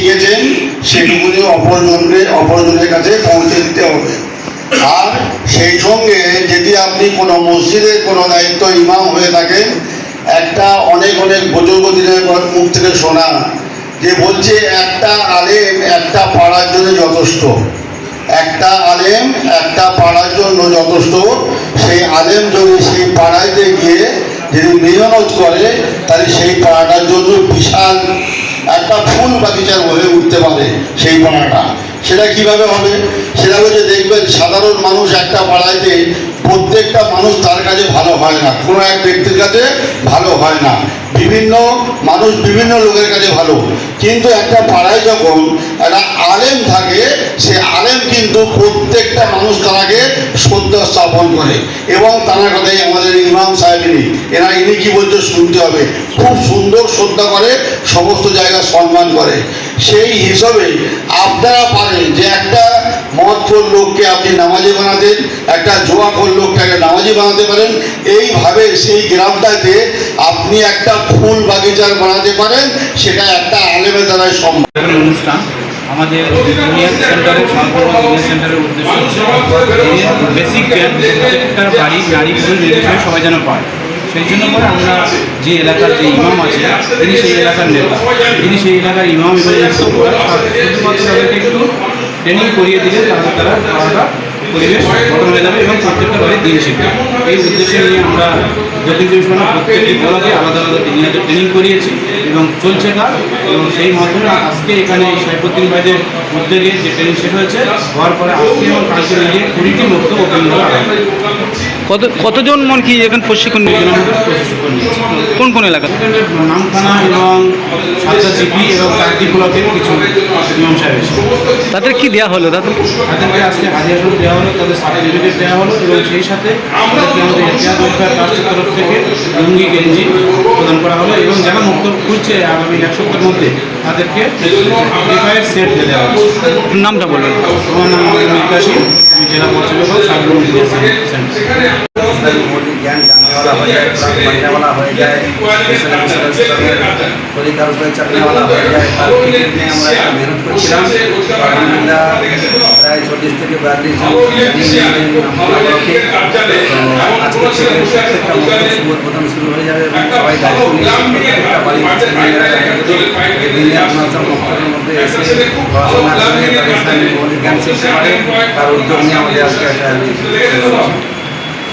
শিখেছেন সেটুকুনি অপরজনকে অপরজনের কাছে পৌঁছে দিতে হবে। আর সেই সঙ্গে যদি আপনি কোনো মসজিদের কোনো দায়িত্ব ইমাম হয়ে থাকেন, একটা অনেক অনেক বুজুর্গ দিনের পর মুখ থেকে শোনা, যে বলছে, একটা আলেম একটা পাড়ার জন্য যথেষ্ট। একটা আলেম একটা পাড়ার জন্য যথেষ্ট। সেই আলেম যদি সেই পাড়াইতে গিয়ে যদি মেহনত করে, তাহলে সেই পাড়াটার জন্য বিশাল একটা ফুল বাগিচার হয়ে উঠতে পারে সেই ঘটনাটা সেটা কীভাবে হবে? সেটা হচ্ছে দেখবেন সাধারণ মানুষ একটা পাড়াইতে প্রত্যেকটা মানুষ তার কাছে ভালো হয় না। কোনো এক ব্যক্তির কাছে ভালো হয় না। বিভিন্ন মানুষ বিভিন্ন লোকের কাছে ভালো। কিন্তু একটা পাড়ায় যখন একটা আলেম থাকে, সে আলেম কিন্তু প্রত্যেকটা মানুষ তারাকে শ্রদ্ধা স্থাপন করে। এবং তার কথাই আমাদের ইমাম ইনি। এরা ইনি কি বলছে শুনতে হবে। খুব সুন্দর শ্রদ্ধা করে সমস্ত জায়গা সম্মান করে। সেই হিসাবে আপনারা পারেন যে একটা মদখোর লোককে আপনি নামাজি বানাতেন, একটা জোয়াখোর লোকটাকে নামাজি বানাতে পারেন। এইভাবে সেই গ্রামটাতে আপনি একটা ফুল বাগিচার বানাতে পারেন, সেটা একটা আলেমের দ্বারাই সম্ভব। অনুষ্ঠান আমাদের ইউনিয়ন সেন্টারের সম্পূর্ণ ইউনিয়ন সেন্টারের উদ্দেশ্য বেসিক জ্ঞান বাড়ি নির্বিশেষে সবাই যেন পায়। সেই জন্য করে আমরা যে এলাকার যে ইমাম আছে, তিনি সেই এলাকার নেতা। তিনি সেই এলাকার ইমাম শুধুমাত্র তাদেরকে একটু ট্রেনিং করিয়ে দিলে তারপর তারা খাওয়াটা পরিবেশ হয়ে যাবে এবং প্রত্যেকটা বাড়ি দিয়ে শিখবে। এই উদ্দেশ্যে নিয়ে আমরা চব্বিশ প্রত্যেকটি বলাকে আলাদা আলাদা দিনে ট্রেনিং করিয়েছি এবং চলছে কাজ এবং সেই মাধ্যমে আজকে এখানে এই সাইফুদ্দিন ভাইদের উদ্যোগে যে ট্রেনিং শেষ হয়েছে, হওয়ার পরে আজকে এবং কালকে মিলিয়ে কুড়িটি মুক্ত ওপেন করা কত কতজন মন কি এখানে প্রশিক্ষণ আমাদের কোন কোন এলাকা? নামখানা এবং সাতটা এবং কিছু নিয়ম সাহেব তাদের কি দেওয়া হলো তাদের? তাদেরকে আজকে হাজিরা রুল দেওয়া হলো তাদের সার্টিফিকেট দেওয়া হলো এবং সেই সাথে আমাদের এশিয়া ট্রাস্টের তরফ থেকে লুঙ্গি গেঞ্জি প্রদান করা হলো এবং যারা মুক্ত খুলছে আগামী এক সপ্তাহের মধ্যে তাদেরকে সেট দিয়ে দেওয়া হচ্ছে নামটা বলবেন। আমার নাম মিকাশি আমি জেলা পর্যবেক্ষক সেন্টার ইসলামী মৌলিক জ্ঞান জাননেওয়ালা হয়ে যায় কোরআন পড়নেওয়ালা হয়ে যায় ইসলাম ইসলাম ইসলামের তরিকার উপরে চাপনেওয়ালা হয়ে যায় তার টিকিট নিয়ে আমরা একটা মেহনত করছিলাম তো আলহামদুলিল্লাহ প্রায় চল্লিশ থেকে বিয়াল্লিশ জন আজকে থেকে প্রত্যেকটা মন্দির শুভ প্রথম শুরু হয়ে যাবে এবং সবাই দায়িত্ব নিয়ে প্রত্যেকটা বাড়ির ছেলেমেয়েরা যদি এই দিনে আপনার সব মক্তবের মধ্যে এসে পড়াশোনা করে তাদের ইসলামী মৌলিক জ্ঞান শিখতে পারে তার উদ্যোগ নিয়ে আমাদের আজকে একটা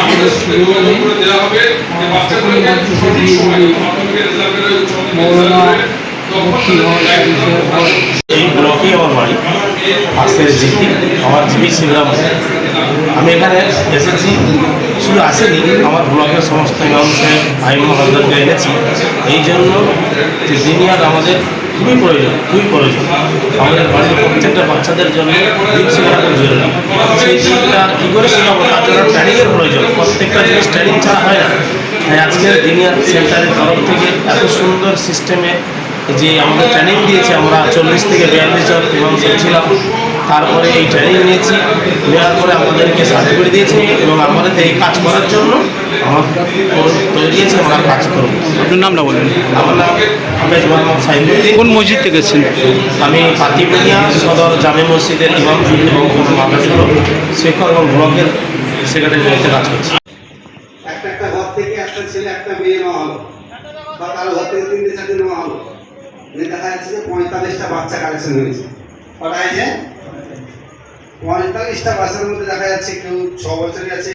আমাদের মৌলানা হয় এই ব্লকেই আমার বাড়ি পাশের জিপি আমার জিপি শিবরাম আমি এখানে এসেছি শুধু আসেনি আমার ব্লকের সমস্ত ইমাম সাহেব ভাই মহাজনকে এনেছি। এই জন্য যে দিনিয়ার আমাদের খুবই প্রয়োজন খুবই প্রয়োজন। আমাদের বাড়ির প্রত্যেকটা বাচ্চাদের জন্য জরুরি সেই দিনটা কী করে শেখাবো তার জন্য ট্রেনিংয়ের প্রয়োজন। প্রত্যেকটা জিনিস ট্রেনিং ছাড়া হয় না। তাই আজকের দিনিয়ার সেন্টারের তরফ থেকে এত সুন্দর সিস্টেমে যে আমাদের ট্রেনিং দিয়েছে আমরা চল্লিশ থেকে বিয়াল্লিশ জন ইমাম সাহেব ছিলাম। তারপরে এই ট্রেনিং নিয়েছি। নেওয়ার পরে আমাদেরকে সার্টিফিকেট দিয়েছে এবং আমাদের এই কাজ করার জন্য আমাদের তৈরি দিয়েছে আমরা কাজ করব। আপনার নামটা বলবেন আমার নাম হাফেজ মোহাম্মদ সাইফুদ্দিন। কোন মসজিদ থেকে এসেছেন? আমি পাতিবনিয়া সদর জামে মসজিদের ইমাম এবং মাদ্রাসার শিক্ষক এবং ব্লকের সেক্রেটারি দায়িত্বে কাজ করছি। একটা একটা ঘর থেকে একটা ছেলে একটা মেয়ে নেওয়া হলো। বা কারও ঘর থেকে তিনটে চারটে নেওয়া হলো। দেখা যাচ্ছে যে পঁয়তাল্লিশটা বাচ্চা কালেকশন হয়েছে, কটা হয়েছে? পঁয়তাল্লিশটা বাচ্চার মধ্যে দেখা যাচ্ছে কেউ ছ বছরের আছে।